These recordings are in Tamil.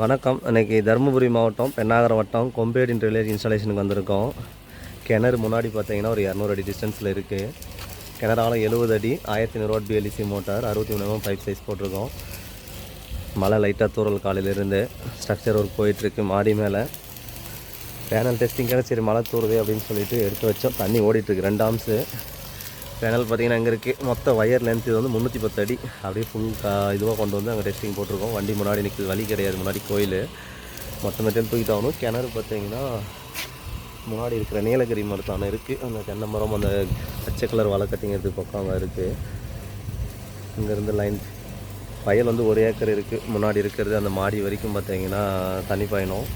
வணக்கம். இன்றைக்கி தருமபுரி மாவட்டம் பெண்ணாகரம் வட்டம் கொம்பேடு ரிலேஜ் இன்ஸ்டாலேஷனுக்கு வந்திருக்கோம். கிணறு முன்னாடி பார்த்தீங்கன்னா ஒரு இரநூறு அடி டிஸ்டன்ஸில் இருக்குது கிணறால எழுபது அடி ஆயிரத்தி ஐநூறுவா பிஎல்இசி மோட்டார் அறுபத்தி மூணு பைப் சைஸ் போட்டிருக்கோம். மழை லைட்டாக தூரல் காலையிலேருந்து ஸ்ட்ரக்சர் ஒர்க் போயிட்டுருக்கு மாடி மேலே. பேனல் டெஸ்டிங்காக சரி மழை தூருது அப்படின்னு சொல்லிட்டு எடுத்து வச்சோம். தண்ணி ஓடிட்டுருக்கு ரெண்டு ஆம்ஸு பேனல் பார்த்தீங்கன்னா இங்கே இருக்குது மொத்த ஒயர் லென்த் இது வந்து முந்நூற்றி பத்து அடி. அப்படியே ஃபுல் இதுவாக கொண்டு வந்து அங்கே டெஸ்டிங் போட்டிருக்கோம். வண்டி முன்னாடி நிற்கிது வழி கிடையாது. முன்னாடி கோயில். மொத்த மெட்டீரியல் தூக்கிட்டு ஆகணும். கிணறு பார்த்தீங்கன்னா முன்னாடி இருக்கிற நீலகிரி மரத்தான இருக்குது அந்த தென்னை மரம் அந்த பச்சை கலர் வலை கட்டிங்கிறது பக்கம் அங்கே இருக்குது இங்கேருந்து லைன் வயல் வந்து ஒரு ஏக்கர் இருக்குது முன்னாடி இருக்கிறது அந்த மாடி வரைக்கும் பார்த்தீங்கன்னா தனி பயணம்.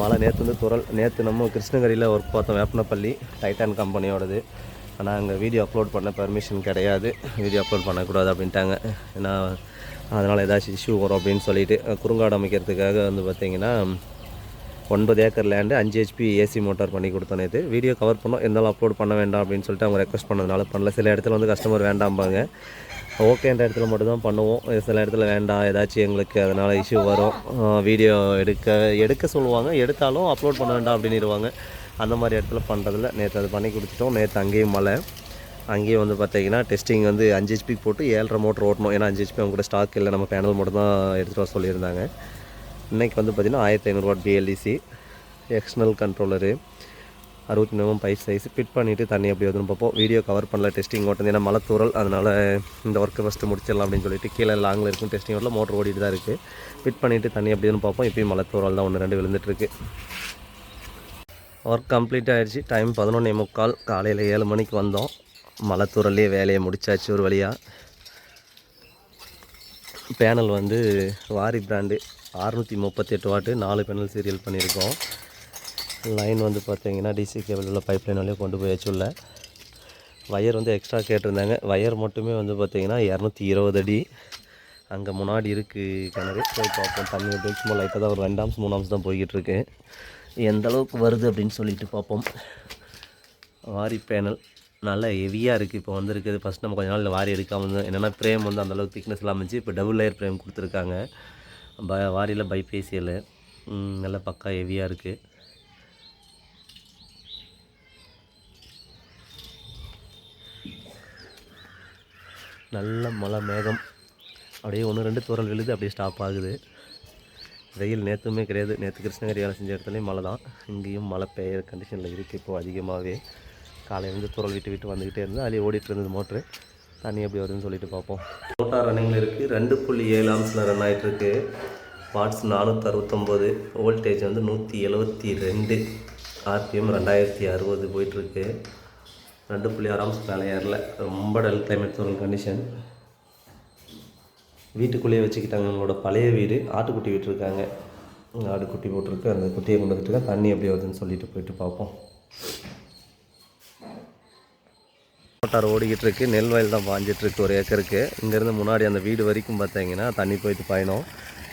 மழை நேற்று வந்து துறல். நேற்று நம்ம கிருஷ்ணகிரியில் ஒர்க் பார்த்தோம் வேப்பனப்பள்ளி டைட்டான் கம்பெனியோடது ஆனால் அங்கே வீடியோ அப்லோட் பண்ண பெர்மிஷன் கிடையாது. வீடியோ அப்லோட் பண்ணக்கூடாது அப்படின்ட்டாங்க. ஏன்னா அதனால் ஏதாச்சும் இஷ்யூ வரும் அப்படின்னு சொல்லிட்டு குறுங்காடு அமைக்கிறதுக்காக வந்து பார்த்திங்கன்னா ஒன்பது ஏக்கர் லேண்டு அஞ்சு ஹெச்பி ஏசி மோட்டார் பண்ணி கொடுத்தோம் இது வீடியோ கவர் பண்ணோம். இருந்தாலும் அப்லோட் பண்ண வேண்டாம் அப்படின்னு சொல்லிட்டு அவங்க ரெக்வஸ்ட் பண்ணதுனால பண்ணல. சில இடத்துல வந்து கஸ்டமர் வேண்டாம்பாங்க. ஓகேன்ற இடத்துல மட்டும்தான் பண்ணுவோம். சில இடத்துல வேண்டாம். ஏதாச்சும் எங்களுக்கு அதனால் இஷ்யூ வரும். வீடியோ எடுக்க எடுக்க சொல்லுவாங்க. எடுத்தாலும் அப்லோட் பண்ண வேண்டாம் அப்படின்னுருவாங்க. அந்த மாதிரி இடத்துல பண்ணுறதில்ல நேற்று அது பண்ணி கொடுத்துட்டோம் நேற்று அங்கேயும் மழை. அங்கேயும் வந்து பார்த்தீங்கன்னா டெஸ்டிங் வந்து அஞ்சு ஹெச்பி போட்டு ஏழரை மோட்டர் ஓட்டணும். ஏன்னா அஞ்சு ஹெச்பி அவங்க கூட ஸ்டாக் இல்லை. நம்ம பேனல் மட்டும் தான் எடுத்துகிட்டு வர சொல்லியிருந்தாங்க. இன்றைக்கி வந்து பார்த்திங்கன்னா ஆயிரத்தி ஐநூறுவா பிஎல்இசி எக்ஸ்டர்னல் கண்ட்ரோலரு அறுபத்தி மூணு பைப் சைஸ் ஃபிட் பண்ணிவிட்டு தண்ணி எப்படி வந்து பார்ப்போம். வீடியோ கவர் பண்ணல டெஸ்டிங் ஓட்டம் ஏன்னா மழை தூரல் அதனால் இந்த ஒர்க்கை ஃபஸ்ட்டு முடிச்சிடலாம் அப்படின்னு சொல்லிட்டு கீழே லாங்கில் இருக்கும் டெஸ்டிங் ஓட்டில் மோட்டர் ஓடிட்டு தான் இருக்குது ஃபிட் பண்ணிவிட்டு தண்ணி எப்படின்னு பார்ப்போம். இப்போயும் மழை தூரல் தான். ஒன்று ரெண்டு விழுந்துட்டுருக்கு ஒர்க் கம்ப்ளீட் ஆகிடுச்சு டைம் பதினொன்னே முக்கால். காலையில் ஏழு மணிக்கு வந்தோம். மலைத்தூரல்லையே வேலையை முடிச்சாச்சு ஒரு வழியாக பேனல் வந்து வாரி பிராண்டு அறுநூற்றி முப்பத்தி எட்டு வாட்டு நாலு பேனல் சீரியல் பண்ணியிருக்கோம். லைன் வந்து பார்த்தீங்கன்னா டிசி கேபிள் உள்ள பைப் லைன் வழியாக கொண்டு போயாச்சு உள்ள வயர் வந்து எக்ஸ்ட்ரா கேட்டிருந்தாங்க. வயர் மட்டுமே வந்து பார்த்திங்கன்னா இரநூத்தி இருபது அடி. அங்கே முன்னாடி இருக்குது கிணறு. போய் பார்ப்போம். தண்ணி வந்து சும்மா லைட்டாக தான் ஒரு ரெண்டாம்ஸ் மூணாம்ஸ் தான் போய்கிட்டுருக்கு எந்த அளவுக்கு வருது அப்படின்னு சொல்லிட்டு பார்ப்போம். வாரி பேனல். நல்லா ஹெவியாக இருக்குது இப்போ வந்திருக்குது. ஃபஸ்ட் நம்ம கொஞ்ச நாள் வாரி எடுக்காமல் இருந்தோம் என்னென்னா ஃப்ரேம் வந்து அந்தளவுக்கு திக்னஸ் இல்லாமல் இருந்துச்சு. இப்போ டபுள் லேயர் ஃப்ரேம் கொடுத்துருக்காங்க. ப வாரியில் பைபேசியில் நல்லா பக்கா ஹெவியாக இருக்குது நல்ல மழை மேகம். அப்படியே ஒன்று ரெண்டு தூரல் விழுது அப்படியே ஸ்டாப் ஆகுது. வெயில் நேற்றுமே கிடையாது. நேற்று கிருஷ்ணகிரி வேலை செஞ்ச இடத்துலையும் மழை தான். இங்கேயும் மழை பெய்கிற கண்டிஷனில் இருக்குது இப்போது அதிகமாகவே காலையிலேருந்து தூரல் விட்டு விட்டு வந்துக்கிட்டே இருந்தால் அதிலே ஓடிட்டு இருந்தது மோட்ரு தண்ணி எப்படி வருதுன்னு சொல்லிட்டு பார்ப்போம். மோட்டார் ரன்னிங்கில் இருக்குது ரெண்டு புள்ளி ஏழு ஆம்ஸில் ரன் ஆகிட்டுருக்கு வாட்ஸ் நானூற்றி அறுபத்தொம்போது வோல்டேஜ் வந்து நூற்றி எழுபத்தி ரெண்டு ஆர்பிஎம் ரெண்டாயிரத்தி அறுபது போயிட்டுருக்கு ரெண்டு புள்ளி ஆறு ஆம்ஸ் மேலே ஏறல. ரொம்ப டல் கிளைமேட் தூரல் கண்டிஷன் வீட்டுக்குள்ளேயே வச்சுக்கிட்டாங்க. நம்மளோட பழைய வீடு ஆட்டுக்குட்டி விட்டுருக்காங்க. ஆடு குட்டி போட்டிருக்கு. அந்த குட்டியை கொண்டு வந்துட்டு தண்ணி எப்படி வருதுன்னு சொல்லிட்டு போயிட்டு பார்ப்போம். மோட்டார் ஓடிக்கிட்டு இருக்கு நெல் வயல் தான் பாஞ்சிட்ருக்கு ஒரு ஏக்கருக்கு. இங்கேருந்து முன்னாடி அந்த வீடு வரைக்கும் பார்த்தீங்கன்னா தண்ணி போயிட்டு பயணம்.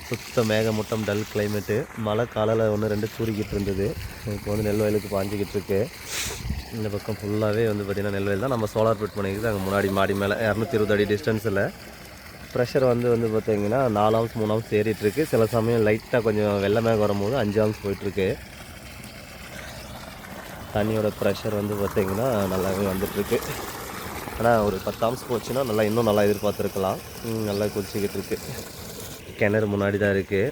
சுத்த மேகமூட்டம் டல் கிளைமேட்டு. மழை காலையில் ஒன்று ரெண்டு சூறிக்கிட்டு இருந்தது. இப்போ வந்து நெல் வயலுக்கு பாஞ்சிக்கிட்டு இருக்கு இந்த பக்கம் ஃபுல்லாகவே வந்து பார்த்திங்கன்னா நெல் வயல் தான். நம்ம சோலார் ஃபிட் பண்ணிக்கிட்டு அங்கே முன்னாடி மாடி மேலே. இரநூத்தி இருபது அடி டிஸ்டன்ஸில் ப்ரெஷர் வந்து வந்து பார்த்தீங்கன்னா நாலு ஆம்ஸ் மூணு ஆம்ஸ் ஏறிட்டுருக்கு சில சமயம் லைட்டாக கொஞ்சம் வெள்ளை வரும்போது அஞ்சு ஆம்ஸ் போயிட்டுருக்கு தண்ணியோட ப்ரெஷர் வந்து பார்த்திங்கன்னா நல்லாவே வந்துட்டுருக்கு ஆனால் ஒரு பத்து ஆம்ஸ் போச்சுன்னா நல்லா இன்னும் நல்லா எதிர்பார்த்துருக்கலாம். நல்லா குதிச்சிக்கிட்டு இருக்குது கிணறு முன்னாடி தான் இருக்குது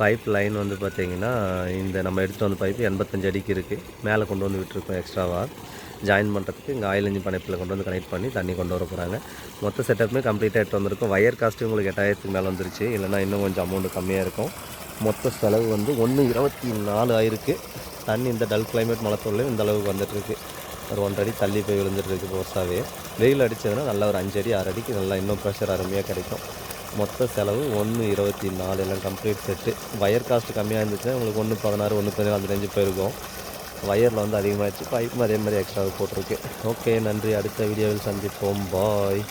பைப் லைன் வந்து பார்த்திங்கன்னா இந்த நம்ம எடுத்து வந்த பைப்பு எண்பத்தஞ்சு அடிக்கு இருக்குது மேலே கொண்டு வந்து விட்டுருக்கோம் எக்ஸ்ட்ராவாக ஜாயின் பண்ணுறதுக்கு இங்கே ஆயில் இன்ஜின் பைப்பில் கொண்டு வந்து கனெக்ட் பண்ணி தண்ணி கொண்டு வர போகிறாங்க மொத்த செட்டப்புமே கம்ப்ளீட்டாக எடுத்து வந்திருக்கும். வயர் காஸ்ட்டு உங்களுக்கு எட்டாயிரத்துக்கு மேலே வந்துருச்சு. இல்லைன்னா இன்னும் கொஞ்சம் அமௌண்ட் கம்மியாக இருக்கும். மொத்த செலவு வந்து ஒன்று இருபத்தி நாலு ஆயிருக்கு. தண்ணி இந்த டல் கிளைமேட் மழத்தூர்லேயும் இந்த அளவுக்கு வந்துட்டுருக்கு. ஒரு ஒன்றரை அடி தள்ளி போய் விழுந்துட்டுருக்கு போர்ஸாகவே வெயில் அடித்ததுன்னா நல்லா ஒரு அஞ்சு அடி ஆறு அடிக்கு நல்லா இன்னும் ப்ரெஷர் அருமையாக கிடைக்கும். மொத்த செலவு ஒன்று இருபத்தி நாலு. எல்லாம் கம்ப்ளீட் செட்டு வயர் காஸ்ட் கம்மியாக இருந்துச்சுன்னா உங்களுக்கு ஒன்று பதினாறு ஒன்று பதினாலு அந்த ரேஞ்சு போயிருக்கும். வயரில் வந்து அதிகமாகிடுச்சு பைப்பும் அதே மாதிரி எக்ஸ்ட்ரா போட்டிருக்கு. ஓகே நன்றி. அடுத்த வீடியோவில் சந்திப்போம். பாய்